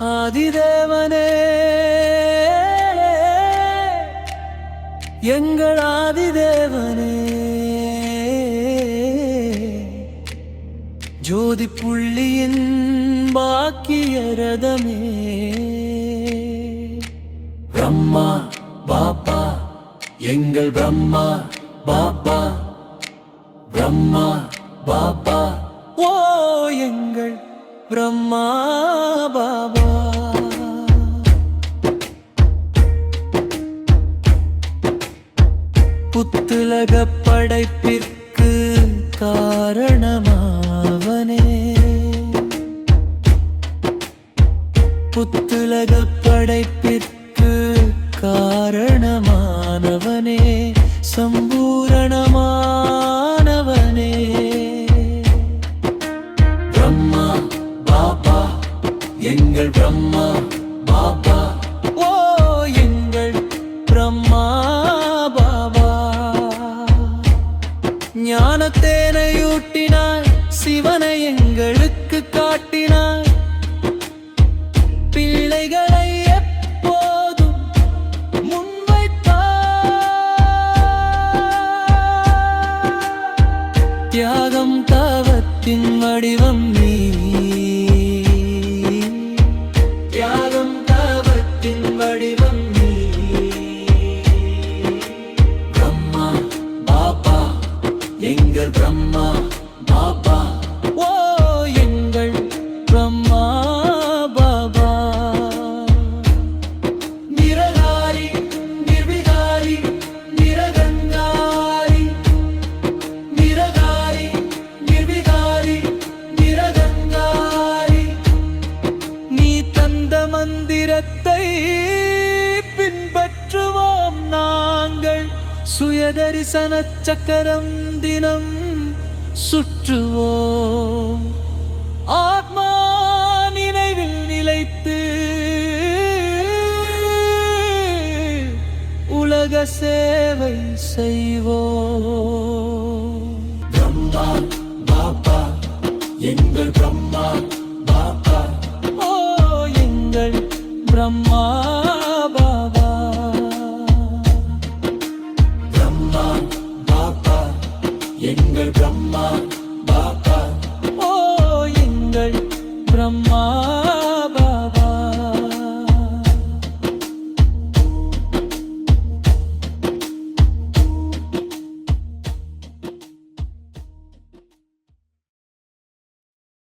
ஆதிதேவனே. எங்கள் ஆதிதேவனே. ஜோதி புள்ளியின் பாக்கிய ரதமே. பிரம்மா பாப்பா எங்கள் பிரம்மா பாப்பா. பிரம்மா பாப்பா ஓ எங்கள் பிரம்மா பாபா. புத்துலக படைப்பிற்கு காரணமாவனே. புத்துலக படைப்பிற்கு காரணமானவனே. சம்பூரணமானவனே எங்கள் பிரம்மா பாபா. ஓ எங்கள் பிரம்மா பாபா. ஞானத்தேனையூட்டினாய் சிவனை எங்களுக்கு காட்டினாய் பிள்ளைகளை எப்போதும் முன்வைத்தாய் தியாகம் தவத்தின் வடிவம் நீ. எங்கள் பிரம்மா பாபா ஓ சுயதரிசன சக்கரம் தினம் சுற்றுவோம். ஆத்மா நினைவில் நிலைத்து உலக சேவை செய்வோம். பிரம்மா பாபா எங்கள் பிரம்மா பாபா ஓ எங்கள் பிரம்மா. அம்மா பாப்பா ஓ எங்கள் பிரம்மா